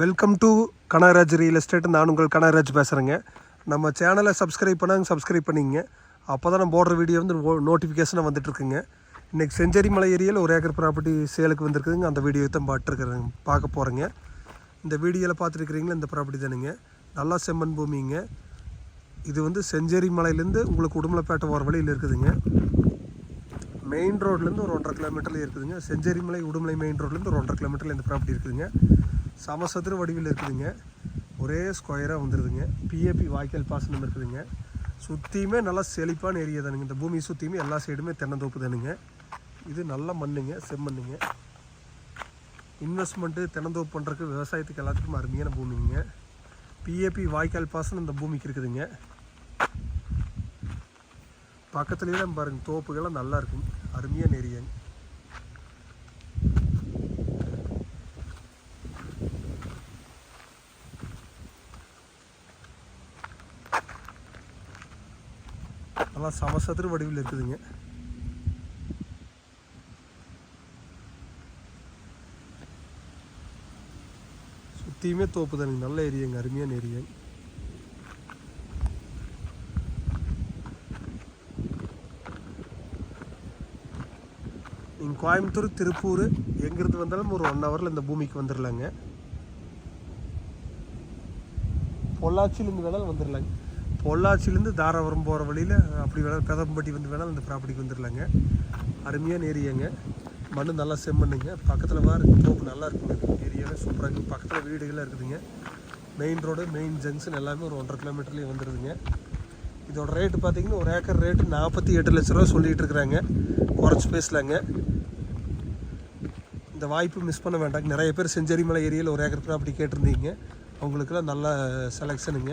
Welcome to Kanagaraj real estate நான் உங்கள் கனகராஜ் பேசுகிறேங்க நம்ம சேனலை சப்ஸ்கிரைப் பண்ணாங்க சப்ஸ்கிரைப் பண்ணிங்க. அப்போ தான் நம்ம போடுற வீடியோ வந்து நோட்டிஃபிகேஷனாக வந்துட்டுருக்குங்க. இன்றைக்கி செஞ்சேரி மலை ஏரியாவில் ஒரு ஏக்கர் ப்ராப்பர்ட்டி சேலுக்கு வந்திருக்குதுங்க. அந்த வீடியோ தான் பார்த்துருக்குறேங்க பார்க்க போகிறேங்க இந்த வீடியோவில் பார்த்துருக்குறீங்களா இந்த ப்ராப்பர்ட்டி தானுங்க. நல்லா செம்மண் பூமிங்க. இது வந்து செஞ்சேரி மலையிலேருந்து உங்களுக்கு உடுமலைப்பேட்டை போகிற வழியில் இருக்குதுங்க. மெயின் ரோட்லேருந்து ஒரு ஒன்றரை கிலோமீட்டரில் இருக்குதுங்க. செஞ்சேரி மலை உடுமலை மெயின் ரோட்லேருந்து ஒரு ஒன்றரை கிலோமீட்டரில் இந்த ப்ராப்பர்ட்டி இருக்குதுங்க. சமசத்திர வடிவில் இருக்குதுங்க. ஒரே ஸ்கொயராக வந்துடுதுங்க பிஏபி வாய்க்கால் பாசனம் இருக்குதுங்க. சுற்றியுமே நல்லா செழிப்பான ஏரியா தானுங்க. இந்த பூமி சுற்றியுமே எல்லா சைடுமே தென்னந்தோப்பு தானுங்க. இது நல்ல மண்ணுங்க செம்மண்ணுங்க. இன்வெஸ்ட்மெண்ட்டு தென்னந்தோப்பு பண்ணுறதுக்கு விவசாயத்துக்கு எல்லாத்துக்கும் அருமையான பூமிங்க. பிஏபி வாய்க்கால் பாசனம் இந்த பூமிக்கு இருக்குதுங்க. பக்கத்துலேயே தான் பாருங்கள் தோப்புகள்லாம் நல்லா இருக்கும். அருமையான ஏரியாங்க நல்லா சமசத்திர வடிவில் இருக்குதுங்க. சுற்றியுமே தோப்பு தானுங்க நல்ல ஏரியாங்க அருமையான ஏரியாங்க நீங்கள் கோயம்புத்தூர் திருப்பூர் எங்கேருந்து வந்தாலும் ஒரு ஒன் ஹவரில் இந்த பூமிக்கு வந்துடலாங்க பொள்ளாச்சியிலேருந்து வேணாலும் வந்துடலாங்க பொள்ளாச்சிலேருந்து தாராபுரம் போகிற வழியில் அப்படி வேணாலும் பெதம்பட்டி வந்து வேணாலும் இந்த ப்ராப்பர்ட்டிக்கு வந்துடலாங்க அருமையான ஏரியாங்க மண் நல்லா செம்மண்ணுங்க. பக்கத்தில் வார தோப்பு நல்லா இருக்குங்க. ஏரியாவே சூப்பராக இருக்குது பக்கத்தில் வீடுகள்லாம் இருக்குதுங்க. மெயின் ரோடு மெயின் ஜங்ஷன் எல்லாமே ஒரு ஒன்றரை கிலோமீட்டர்லேயே வந்துடுதுங்க இதோட ரேட்டு பார்த்தீங்கன்னா ஒரு ஏக்கர் ரேட்டு நாற்பத்தி எட்டு லட்ச ரூபா சொல்லிகிட்டு இருக்கிறாங்க குறைச்சி பேசலாங்க. இந்த வாய்ப்பு மிஸ் பண்ண வேண்டாங்க. நிறைய பேர் செஞ்சேரிமலை ஏரியாவில் ஒரு ஏக்கர் ப்ராப்பர்ட்டி கேட்டிருந்தீங்க. அவங்களுக்குலாம் நல்ல செலெக்ஷனுங்க